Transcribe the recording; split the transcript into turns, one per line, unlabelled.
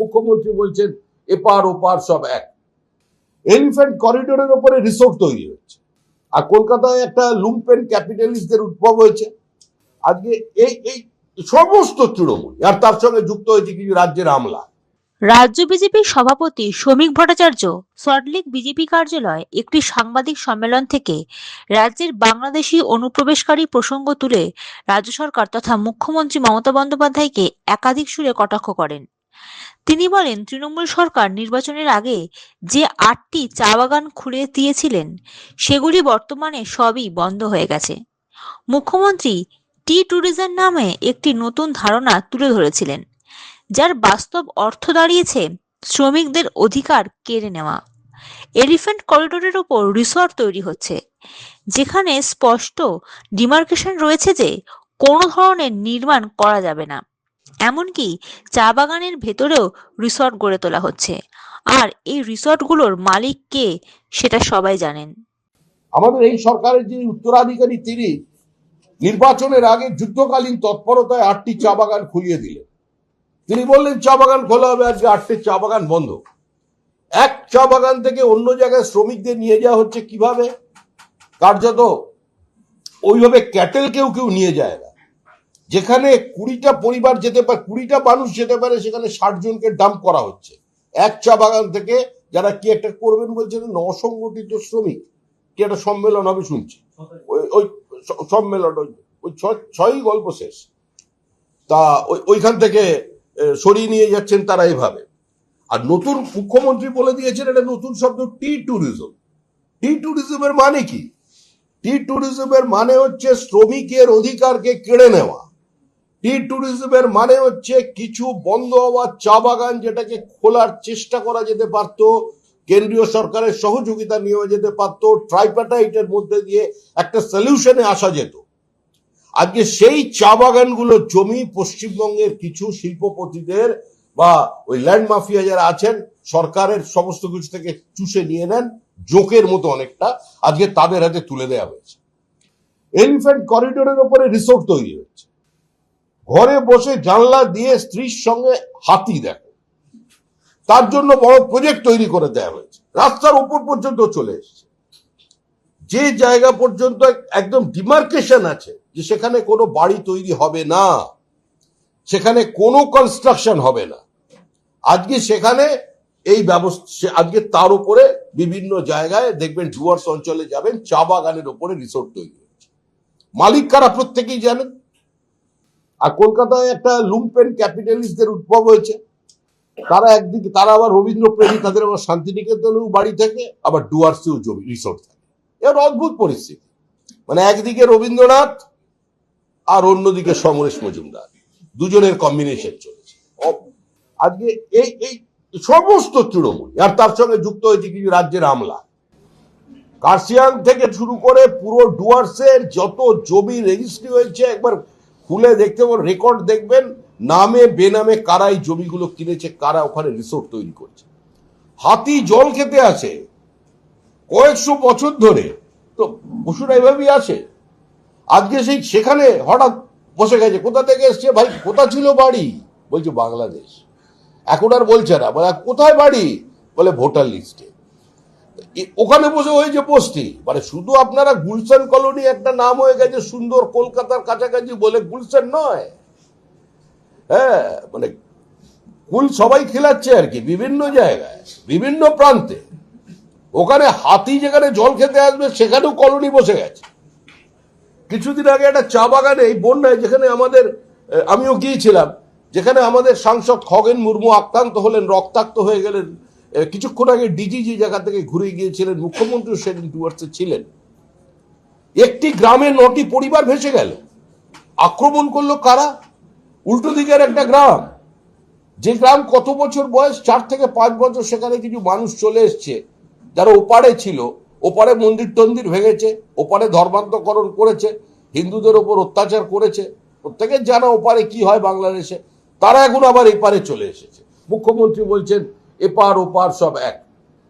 মুখ্যমন্ত্রী বলছেন, এপার, ওপার সব এক। এলিফ্যান্ট করিডোরের ওপরে রিসোর্ট তৈরি হচ্ছে। আর কলকাতায় একটা লুম্পেন ক্যাপিটালিস্টদের উদ্ভব হয়েছে। আজকে এই এই সমস্ত তৃণমূল, আর তার সঙ্গে যুক্ত হয়েছে কিছু রাজ্যের আমলা।
রাজ্য বিজেপির সভাপতি শ্রমিক ভট্টাচার্য সল্টলেক বিজেপি কার্যালয়ে একটি সাংবাদিক সম্মেলন থেকে রাজ্যের বাংলাদেশি অনুপ্রবেশকারী প্রসঙ্গ তুলে রাজ্য সরকার তথা মুখ্যমন্ত্রী মমতা বন্দ্যোপাধ্যায়কে একাধিক সুরে কটাক্ষ করেন। তিনি বলেন, তৃণমূল সরকার নির্বাচনের আগে যে আটটি চা বাগান খুলে দিয়েছিলেন, সেগুলি বর্তমানে সবই বন্ধ হয়ে গেছে। মুখ্যমন্ত্রী টি ট্যুরিজম নামে একটি নতুন ধারণা তুলে ধরেছিলেন, যার বাস্তব অর্থ দাঁড়িয়েছে শ্রমিকদের অধিকার কেড়ে নেওয়া। এলিফ্যান্ট করিডোরের ওপর রিসর্ট তৈরি হচ্ছে, যেখানে স্পষ্ট ডিমার্কেশন রয়েছে যে কোনো ধরনের নির্মাণ করা যাবে না। এমনকি চা বাগানের ভেতরেও রিসর্ট গড়ে তোলা হচ্ছে। আর এই রিসর্টগুলোর মালিক কে সেটা সবাই জানেন।
আমাদের এই সরকারের যিনি উত্তরাধিকারী, তিনি নির্বাচনের আগে যুদ্ধকালীন তৎপরতায় আটটি চা বাগান খুলিয়ে দিলেন। তিনি বললেন, চা বাগান খোলা হবে আজকে, আটটি চা বাগান বন্ধ। এক চা বাগান থেকে অন্য জায়গায় শ্রমিকদের নিয়ে যাওয়া হচ্ছে কীভাবে? কার্যত ওইভাবে ক্যাটেল কেউ কেউ নিয়ে যায় না। যেখানে কুড়িটা পরিবার যেতে পারে, কুড়িটা মানুষ যেতে পারে, সেখানে ষাট জনকে ডাম্প করা হচ্ছে। এক চা বাগান থেকে যারা কি একটা করবেন বলছেন অসংগঠিত শ্রমিক। কি একটা সম্মেলন হবে শুনছি। ওই ওই সম্মেলন, ওই ওই ছ- ছয়ই গল্প শেষ। তা ওই, ওইখান থেকে সরিয়ে নিয়ে যাচ্ছেন তারা এভাবে। আর নতুন মুখ্যমন্ত্রী বলে দিয়েছেন, এটা নতুন শব্দ টি ট্যুরিজম টি ট্যুরিজমের মানে কি? টি ট্যুরিজমের মানে হচ্ছে শ্রমিকের অধিকারকে কেড়ে নেওয়া। টি ট্যুরিজমের মানে হচ্ছে কিছু বন্ধ হওয়া চা বাগান যেটাকে খোলার চেষ্টা করা যেতে পারতো, কেন্দ্রীয় সরকারের সহযোগিতা নেওয়া যেতে পারতো ট্রাইপ্যাটাইটের মধ্যে দিয়ে একটা সলিউশনে আসা যেত। আজকে সেই চা বাগানগুলোর জমি পশ্চিমবঙ্গের কিছু শিল্পপতিদের বা ওই ল্যান্ড মাফিয়া যারা আছেন, সরকারের সমস্ত কিছু থেকে চুষে নিয়ে নেন, জোকের মতো অনেকটা আজকে তাদের হাতে তুলে দেওয়া হয়েছে। এলিফ্যান্ট করিডোরের ওপরে রিসোর্ট তৈরি হচ্ছে ঘরে বসে জানলা দিয়ে স্ত্রীর সঙ্গে হাতি দেখো। তার জন্য বড় প্রজেক্ট তৈরি করে দেওয়া হয়েছে। রাস্তার উপর পর্যন্ত চলে এসেছে। যে জায়গা পর্যন্ত একদম ডিমার্কেশন আছে যে সেখানে কোনো বাড়ি তৈরি হবে না, সেখানে কোনো কনস্ট্রাকশন হবে না। আজকে সেখানে এই ব্যবস্থা আজকে তার উপরে বিভিন্ন জায়গায় দেখবেন ডুয়ার্স অঞ্চলে যাবেন, চা বাগানের উপরে রিসোর্ট তৈরি হচ্ছে মালিক কারা প্রত্যেকেই জানেন? আর কলকাতায় একটা লুম্পেন ক্যাপিটালিস্টদের উদ্ভব হয়েছে। তারা একদিকে, তারা আবার রবীন্দ্র প্রেমী তাদের আবার শান্তিনিকেতনেও বাড়ি থাকে, আবার ডুয়ার্সেও জমি রিসোর্ট থাকে। এর অদ্ভুত পরিস্থিতি। মানে একদিকে রবীন্দ্রনাথ আর অন্যদিকে সমরেশ মজুমদার। দুজনের কম্বিনেশন চলেছে। আজকে এই এই সমস্ত তৃণমূল, আর তার সঙ্গে যুক্ত হয়েছে কিছু রাজ্যের আমলা। কার্শিয়াং থেকে শুরু করে পুরো ডুয়ার্সের যত জমি রেজিস্ট্রি হয়েছে, একবার খুলে দেখতে রেকর্ড দেখবেন, নামে, বেনামে কারা এই জমিগুলো কিনেছে, কারা ওখানে রিসোর্ট তৈরি করছে। হাতি জল খেতে আছে কয়েকশো বছর ধরে, তো পশুরা এভাবেই আছে আজকে সেই সেখানে হঠাৎ বসে গেছে, কোথা থেকে এসছে ভাই? কোথা ছিল বাড়ি? বলছে বাংলাদেশ। এখন আর বলছে না, বলে কোথায় বাড়ি? বলে, ভোটার লিস্টে ওখানে বসে হয়েছে বস্তি। মানে শুধু আপনারা গুলশান কলোনি একটা নাম হয়ে গেছে সুন্দর কলকাতার কাছাকাছি বলে গুলশান নয়। হ্যাঁ মানে কুল সবাই খেলাচ্ছে আর কি, বিভিন্ন জায়গায়, বিভিন্ন প্রান্তে। ওখানে হাতি যেখানে জল খেতে আসবে, সেখানেও কলোনি বসে গেছে। কিছুদিন আগে একটা চা বাগানে এই বন্যায় যেখানে আমাদের আমিও গিয়েছিলাম, যেখানে আমাদের সাংসদ খগেন মুর্মু আক্রান্ত হলেন, রক্তাক্ত হয়ে গেলেন কিছুক্ষণ আগে ডিজি যে জায়গা থেকে ঘুরে গিয়েছিলেন মুখ্যমন্ত্রী সেদিন ডুয়ার্সে ছিলেন। একটি গ্রামে নটি পরিবার ভেসে গেল। আক্রমণ করল কারা? উল্টো দিকের একটা গ্রাম। যে গ্রাম কত বছর বয়স? চার থেকে পাঁচ বছর। সেখানে কিছু মানুষ চলে এসছে। যারা ওপারে ছিল, ওপারে মন্দির টন্দির ভেঙেছে, ওপারে ধর্মান্তকরণ করেছে, হিন্দুদের ওপর অত্যাচার করেছে। প্রত্যেকের জানা ওপারে কি হয় বাংলাদেশে? তারা এখন আবার এপারে চলে এসেছে। মুখ্যমন্ত্রী বলছেন এপার ওপার সব এক।